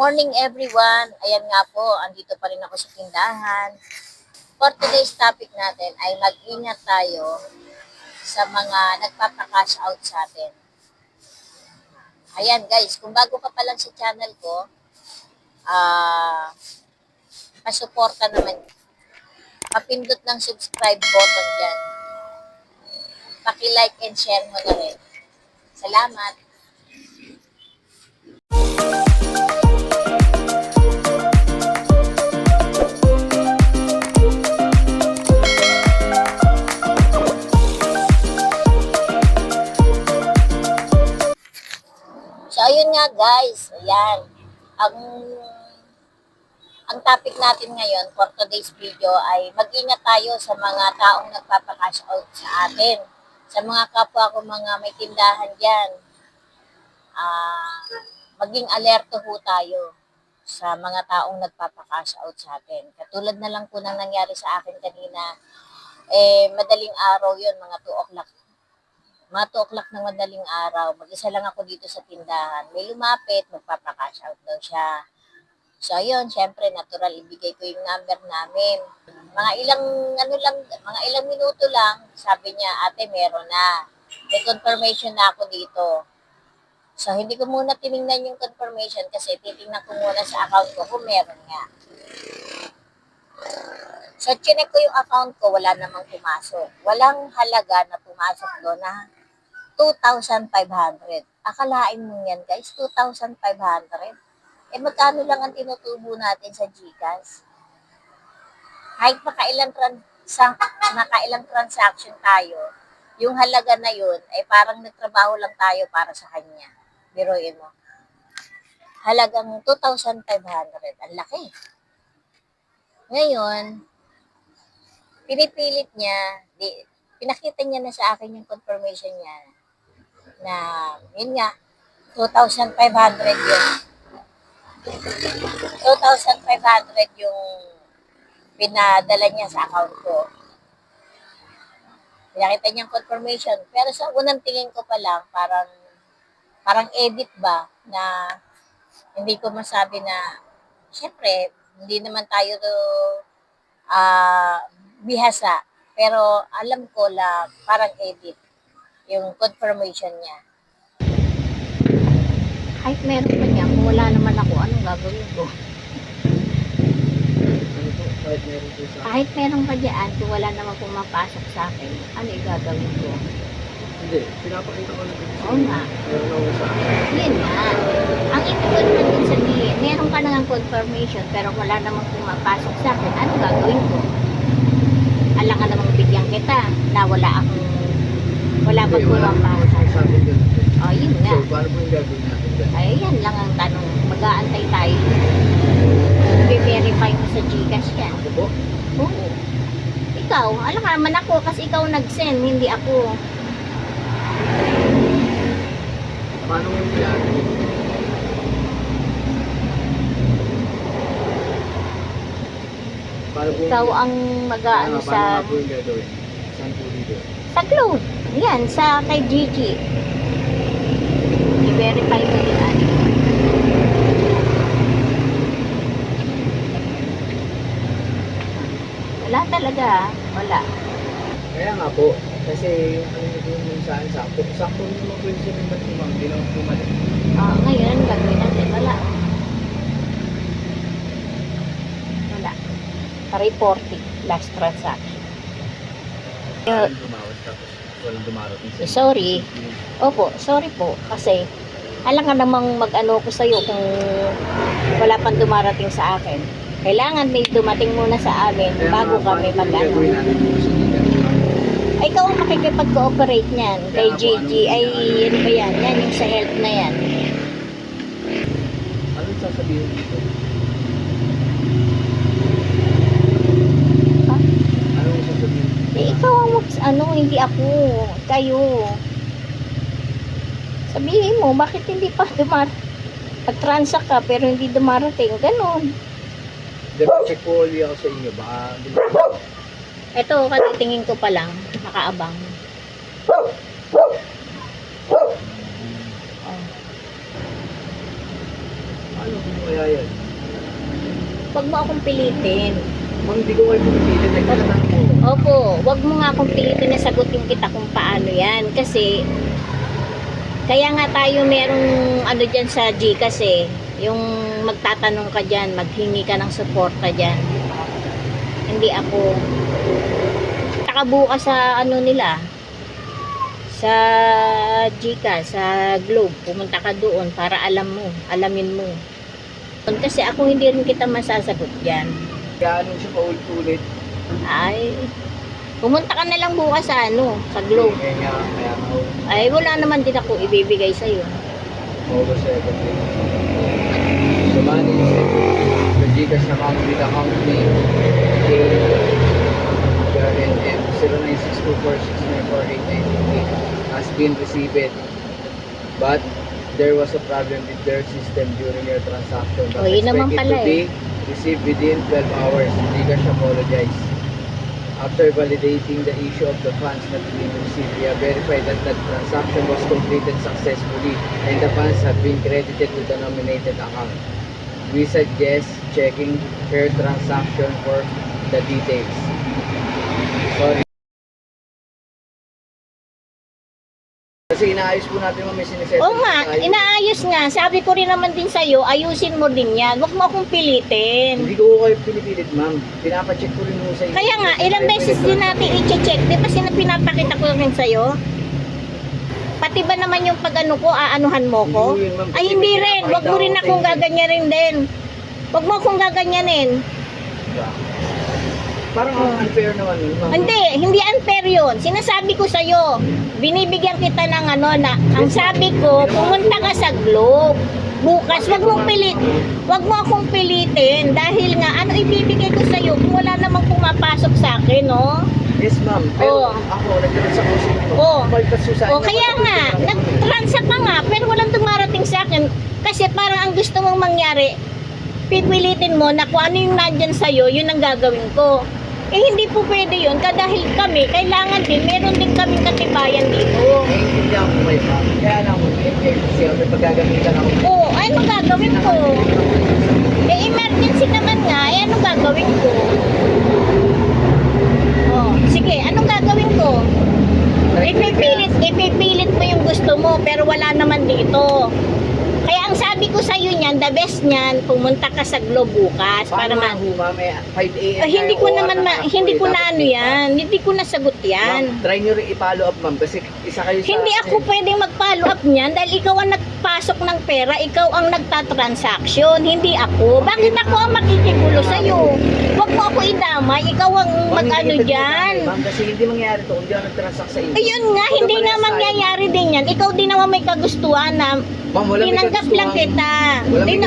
Morning everyone! Ayan nga po, andito pa rin ako sa tindahan. For today's topic natin ay mag-ingat tayo sa mga nagpapakash out sa atin. Ayan guys, kung bago ka pa lang sa channel ko, ah, pasuporta naman. Papindot ng subscribe button dyan. Paki-like and share mo na rin. Salamat! Ayan. Ang ang topic natin ngayon for today's video ay mag-ingat tayo sa mga taong nagpapakash out sa atin. Sa mga kapwa ko mga may tindahan dyan. Ah, maging alerto ho tayo sa mga taong nagpapakash out sa atin. Katulad na lang po nang nangyari sa akin kanina, eh, madaling araw yon mga 2 o'clock mga 2 o'clock ng madaling araw, mag-isa lang ako dito sa tindahan. May lumapit, magpapakash out daw siya. So, ayun, syempre, natural, ibigay ko yung number namin. Mga ilang, ano lang, mga ilang minuto lang, sabi niya, ate, meron na. May confirmation na ako dito. So, hindi ko muna tiningnan yung confirmation kasi titingnan ko muna sa account ko kung meron nga. So, chinek ko yung account ko, wala namang pumasok. Walang halaga na pumasok doon na 2,500. Akalain mo yan, guys, 2,500. Eh, magkano lang ang tinutubo natin sa GCash? Kahit makailang, transa- makailang transaction tayo, yung halaga na yun, ay parang nagtrabaho lang tayo para sa kanya. Biruin mo. Halagang 2,500. Ang laki. Ngayon, pinipilit niya, di, pinakita niya na sa akin yung confirmation niya na, yun nga, 2,500 yun. 2,500 yung pinadala niya sa account ko. Pinakita niya yung confirmation. Pero sa unang tingin ko pa lang, parang, parang edit ba, na hindi ko masabi na, syempre, hindi naman tayo to, ah, bihasa. Pero alam ko la parang edit yung confirmation niya. Kahit meron pa niya, kung wala naman ako, anong gagawin ko? Kahit meron po sa... Kahit meron pa kung wala naman pumapasok sa akin, ano yung gagawin ko? Hindi, pinapakita ko lang sa Oo nga. Meron ako sa akin. Yun nga. Ang ibig ko naman din sabihin, meron ka na ng confirmation, pero wala namang pumapasok sa akin, ano gagawin ko? Alam ka namang bigyan kita, na wala akong, wala pang Hindi, wala po pumapasok. sa akin ganun. Oh, yun nga. Paano? Ay, yan lang ang tanong. Mag-aantay tayo. I-verify mo sa Gcash yan. Ako po? Oo. Ikaw, alam ka naman ako kasi ikaw nag-send, hindi ako. Paano yung yan? Paano Ikaw ang mag-aano Paano sa nga po yung gagawin? Saan po dito? sa cloud. Yan, sa kay Gigi. I-verify mo yan. Wala talaga, ah. wala. Kaya nga po, kasi yung ano nyo po yung saan sakto. Sakto naman po yung sabihin ba't kumang, hindi naman po mali. Ah, ngayon, gagawin natin? Wala. Wala. Reporting, last transaction. Eh, Walang dumarating sa sorry. Opo, sorry po. Kasi, alam ka namang mag-ano ko sa'yo kung wala pang dumarating sa akin. Kailangan may dumating muna sa amin Kaya bago nga, kami paano yung mag-ano. gagawin natin ikaw ang makikipag-cooperate niyan kay Kaya ano Ay, yung ano ba yan? Yan, yung sa health na yan. Anong sasabihin dito? Ha? Anong sasabihin? Eh, ikaw ang mag, ano, hindi ako. Kayo. Sabihin mo, bakit hindi pa dumar... Nag-transact ka pero hindi dumarating. Ganon. Ulit ako sa inyo. Baka Ito, katitingin ko pa lang. Nakaabang. Ano kung kaya yan? Huwag mo akong pilitin. Ma'am, hindi ko kayo pumipilit. Nagtatanong mo. Opo, wag mo nga akong pilitin na sagutin kita kung paano yan. Kasi, kaya nga tayo merong ano dyan sa Gcash eh. Yung magtatanong ka dyan, maghingi ka ng suporta dyan. Hindi ako. Takabukas sa ano nila. Sa Gcash, sa Globe. Pumunta ka doon para alam mo, alamin mo. Kasi ako hindi rin kita masasagot dyan. Kaya ano siya paulit-ulit. Ay, pumunta ka na lang bukas sa ano, sa Globe. Kaya nga, kaya nga. Ay, wala naman din ako ibibigay sa'yo. August 7. The money is sent to the Gcash account with account name KRNM 0962469488 has been received. But there was a problem with their system during your transaction. Oh, yun naman pala be received within 12 hours. Gcash apologize. After validating the issue of the funds not being received, we have verified that the transaction was completed successfully and the funds have been credited to the nominated account. We suggest checking her transaction for the details. Sorry. Kasi inaayos po natin mga may sinisettle. Oo nga, inaayos nga. Sabi ko rin naman din sa'yo, ayusin mo din yan. Huwag mo akong pilitin. Hindi ko kayo pinipilit, ma'am. Pinapacheck ko rin mo sa inyo. Kaya nga, ilang beses din natin i-check. Di ba sina pinapakita ko rin sa'yo? Pati ba naman yung pag ano ko, aanuhan mo ko? Hindi yun, ma'am. Ay, hindi rin. Huwag mo rin akong gaganyanin din. Huwag mo akong gaganyanin. Parang ang unfair naman yun, ma'am. Hindi, hindi unfair yun. Sinasabi ko sa'yo, binibigyan kita ng ano na, ang sabi ko, pumunta ka sa Globe. Bukas, wag mong pilit, wag mo akong pilitin dahil nga ano ibibigay ko sa'yo kung wala namang pumapasok sa akin, no? Yes, ma'am. Pero Oo. ako, nagkaroon sa kusip ko. Oo. Palpas yung sa O inyo, kaya nga, tinanong ko eh. nag-transa ka nga, pero walang dumarating sa akin. Kasi parang ang gusto mong mangyari, pipilitin mo na kung ano yung nandyan sa'yo, yun ang gagawin ko. Eh hindi po pwede yun, ka dahil kami, kailangan din, meron din kaming katibayan dito. Naiintindihan ko kayo, ma'am. Kaya lang, emergency ako, may paggagamitan ako. Oo, ay ano gagawin ko? Eh emergency naman nga, eh ano gagawin ko? Oh, sige, anong gagawin ko? Ipipilit, ipipilit mo yung gusto mo, pero wala naman dito. Kaya ang sabi ko sa iyo niyan, the best niyan, pumunta ka sa Globe bukas para ma... Paano ma... ma'am, 5 a.m. Ah, hindi ko naman OR ma, hindi ko na ano yan, hindi ko nasagot yan. Ma'am, try nyo rin i-follow up, ma'am. Kasi isa kayo sa... Hindi ako pwedeng mag-follow up niyan dahil ikaw ang nagpasok ng pera, ikaw ang nagtatransaction, hindi ako. Bakit ako ang makikigulo sa iyo? Huwag mo ako idamay, ikaw ang mag-ano hindi diyan. Ma'am, kasi hindi mangyayari to kung di ako nag-transact sa inyo. Ayun nga, hindi na ang mangyayari din yan. Ikaw din naman may kagustuhan na Ma'am, wala tinanggap lang kita. Wala may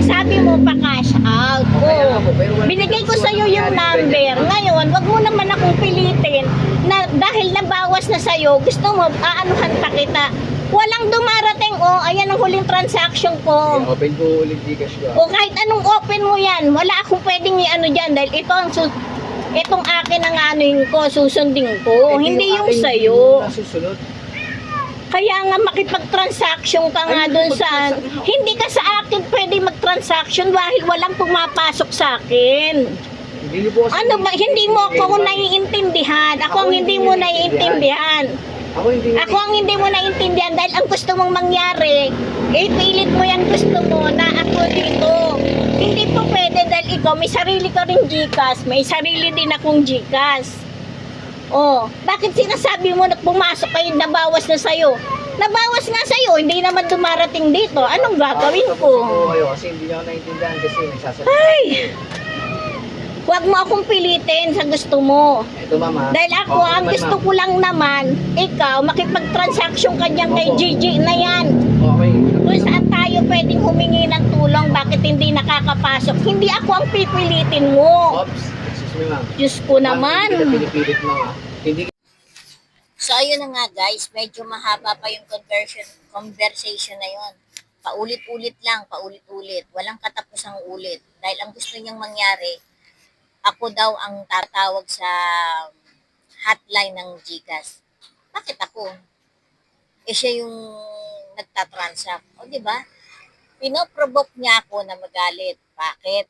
sabi mo pa cash out. Okay lang ako, pero wala may Binigay ko sa iyo yung number. Ngayon, wag mo naman akong pilitin na dahil nabawas na sa iyo, gusto mo aanuhan pa kita. Walang dumarating, oh, ayan ang huling transaction ko. Okay, Open ko ulit Gcash ko. O kahit anong open mo yan, wala akong pwedeng i-ano dyan dahil ito ang su- itong akin ang anuhin ko, susundin ko. Eh, hindi yung sa'yo. Nasusunod. Kaya nga makipag-transaction ka nga dun sa... Hindi ka sa akin pwede mag-transaction dahil walang pumapasok sa akin. Hindi po. Ano ba, hindi mo ako naiintindihan. Ako ang hindi mo naiintindihan. Ako hindi... Ako ang hindi mo naiintindihan dahil ang gusto mong mangyari, eh pilit mo yan gusto mo na ako dito. Hindi po pwede dahil ikaw may sarili ka rin Gcash, may sarili din akong Gcash. Oh, bakit sinasabi mo na pumasok kayo, nabawas na sa'yo? Nabawas nga sa'yo, hindi naman dumarating dito. Anong gagawin ko? kasi hindi niyo ako naiintindihan kasi nagsasabi. Ay! Huwag mo akong pilitin sa gusto mo. Ito mama. Dahil ako, Okay ang naman, gusto ma'am. ko lang naman, ikaw, makipag-transaction ka dyan kay Opo. Gigi na yan. Okay. Kung saan tayo pwedeng humingi ng tulong, bakit hindi nakakapasok? Hindi ako ang pipilitin mo. Oops. Diyos ko naman. Ah. So, ayun na nga guys, medyo mahaba pa yung conversion, conversation na yon. Paulit-ulit lang, paulit-ulit. Walang katapusang ulit. Dahil ang gusto niyang mangyari, ako daw ang tatawag sa hotline ng GCash. Bakit ako? Eh siya yung nagtatransact. O, di ba? pinoprovoke niya ako na magalit. Bakit?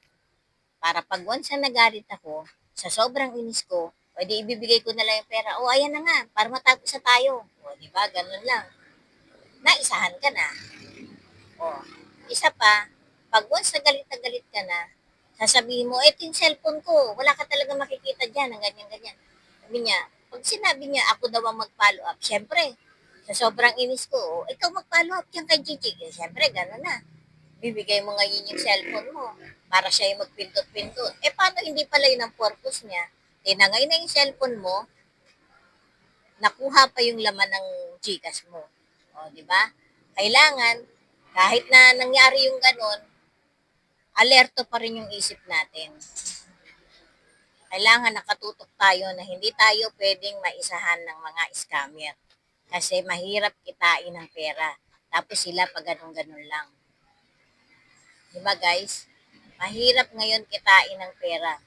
Para pag once na nagalit ako, sa sobrang inis ko, pwede ibibigay ko na lang yung pera. O, ayan na nga, para matapos na tayo. O, di ba? Ganun lang. Naisahan ka na. O, isa pa, pag once na galit na galit ka na, sasabihin mo, eto yung cellphone ko, wala ka talaga makikita dyan, ang ganyan-ganyan. Sabi niya, pag sinabi niya, ako daw ang mag-follow up, syempre, sa sobrang inis ko, "Oh, ikaw mag-follow up yan kay Gigi. Syempre, gano'n na. Bibigay mo ngayon yung cellphone mo para siya yung magpindot-pindot. Eh, paano hindi pala yun ang purpose niya? Tinangay na yung cellphone mo, nakuha pa yung laman ng Gcash mo. O, di ba? Kailangan, kahit na nangyari yung ganon, alerto pa rin yung isip natin. Kailangan nakatutok tayo na hindi tayo pwedeng maisahan ng mga scammer. Kasi mahirap kitain ng pera. Tapos sila pag ganun-ganun lang. Di ba guys? Mahirap ngayon kitain ng pera.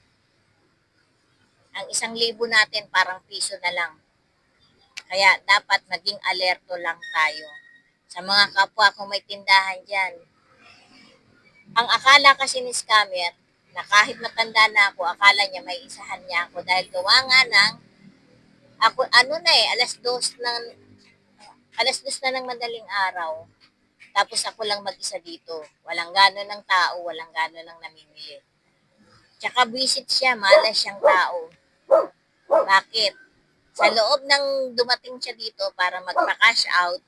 Ang isang libo natin parang piso na lang. Kaya dapat maging alerto lang tayo. Sa mga kapwa kung may tindahan dyan, ang akala kasi ni scammer, na kahit matanda na ako, akala niya may isahan niya ako dahil gawa nga ng, ako, ano na eh, alas dos ng, alas dos na ng madaling araw. Tapos ako lang mag-isa dito. Walang gano'n ng tao, walang gano'n ng namimili. Tsaka visit siya, malas siyang tao. Bakit? Sa loob ng dumating siya dito para magpa-cash out,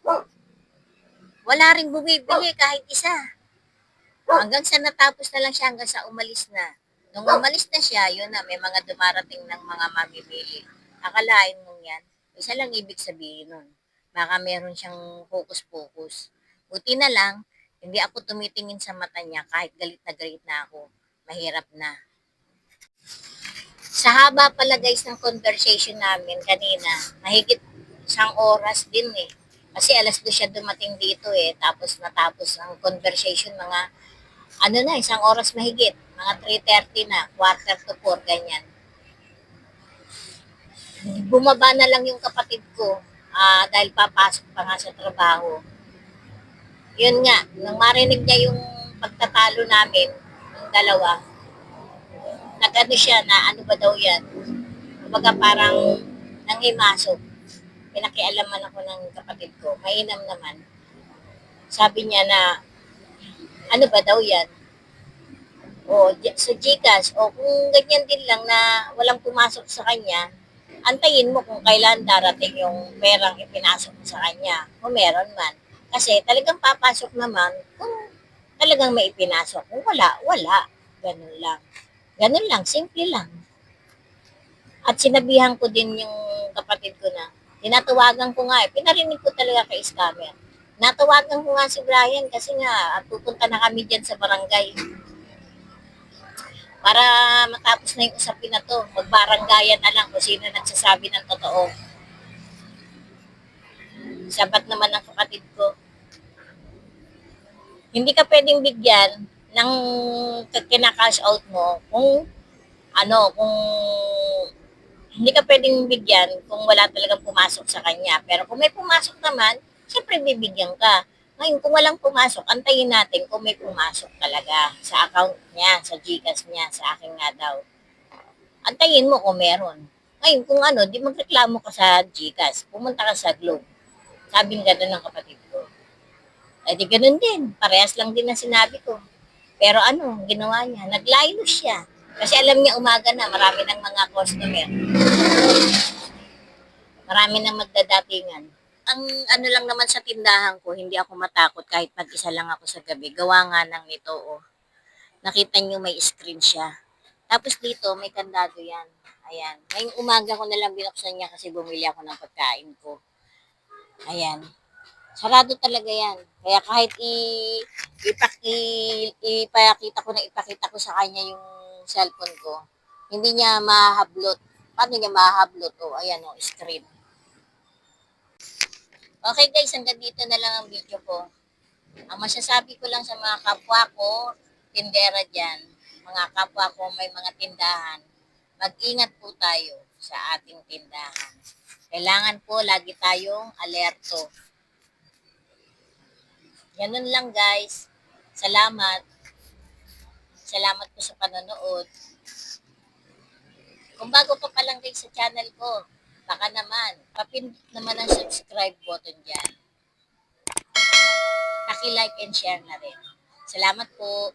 wala ring bumibili kahit isa. Hanggang sa natapos na lang siya hanggang sa umalis na. Nung umalis na siya, yun na, may mga dumarating ng mga mamimili. Akalain mong yan, isa lang ibig sabihin nun. Baka meron siyang focus-focus. Buti na lang, hindi ako tumitingin sa mata niya kahit galit na galit na ako. Mahirap na. Sa haba pala guys ng conversation namin kanina, mahigit isang oras din eh. Kasi alas doon siya dumating dito eh. Tapos natapos ang conversation mga ano na, isang oras mahigit. Mga 3.30 na, quarter to 4, ganyan. Bumaba na lang yung kapatid ko ah, dahil papasok pa nga sa trabaho. Yun nga, nang marinig niya yung pagtatalo namin, yung dalawa, nag-ano siya na ano ba daw yan. Kumbaga parang nanghimasok. Pinakialaman ako ng kapatid ko. Mainam naman. Sabi niya na, ano ba daw yan? O, sa Gcash, o kung ganyan din lang na walang pumasok sa kanya, antayin mo kung kailan darating yung perang ipinasok sa kanya. Kung meron man. Kasi talagang papasok naman kung talagang may ipinasok. Kung wala, wala. Ganun lang. Ganun lang, simple lang. At sinabihan ko din yung kapatid ko na, tinatawagan ko nga eh, pinarinig ko talaga kay scammer. Natawagan ko nga si Brian kasi nga, at pupunta na kami dyan sa barangay. Para matapos na yung usapin na to, magbaranggayan na lang kung sino nagsasabi ng totoo. Sabat naman ng kapatid ko. Hindi ka pwedeng bigyan ng kinakash out mo kung ano, kung hindi ka pwedeng bigyan kung wala talagang pumasok sa kanya. Pero kung may pumasok naman, syempre bibigyan ka. Ngayon, kung walang pumasok, antayin natin kung may pumasok talaga sa account niya, sa Gcash niya, sa akin nga daw. Antayin mo kung meron. Ngayon, kung ano, di magreklamo ka sa Gcash. Pumunta ka sa Globe. Sabi nga ng kapatid ko. Eh di ganun din. Parehas lang din ang sinabi ko. Pero ano, ginawa niya, naglaylo siya. Kasi alam niya umaga na, marami ng mga customer. Marami ng magdadatingan. Ang ano lang naman sa tindahan ko, hindi ako matakot kahit mag-isa lang ako sa gabi. Gawa nga ng nito, oh. Nakita niyo may screen siya. Tapos dito, may kandado yan. Ayan. Ngayong umaga ko na lang binuksan niya kasi bumili ako ng pagkain ko. Ayan. Sarado talaga yan. Kaya kahit i, ipak, ipakita ko na ipakita ko sa kanya yung cellphone ko, hindi niya mahablot. Paano niya mahablot? O, ayan o, screen. Okay guys, hanggang dito na lang ang video ko. Ang masasabi ko lang sa mga kapwa ko, tindera dyan, mga kapwa ko may mga tindahan, mag-ingat po tayo sa ating tindahan. Kailangan po lagi tayong alerto. Ganun lang guys. Salamat. Salamat po sa panonood. Kung bago ka pa lang rin sa channel ko, baka naman, papindot naman ang subscribe button dyan. Paki-like and share na rin. Salamat po.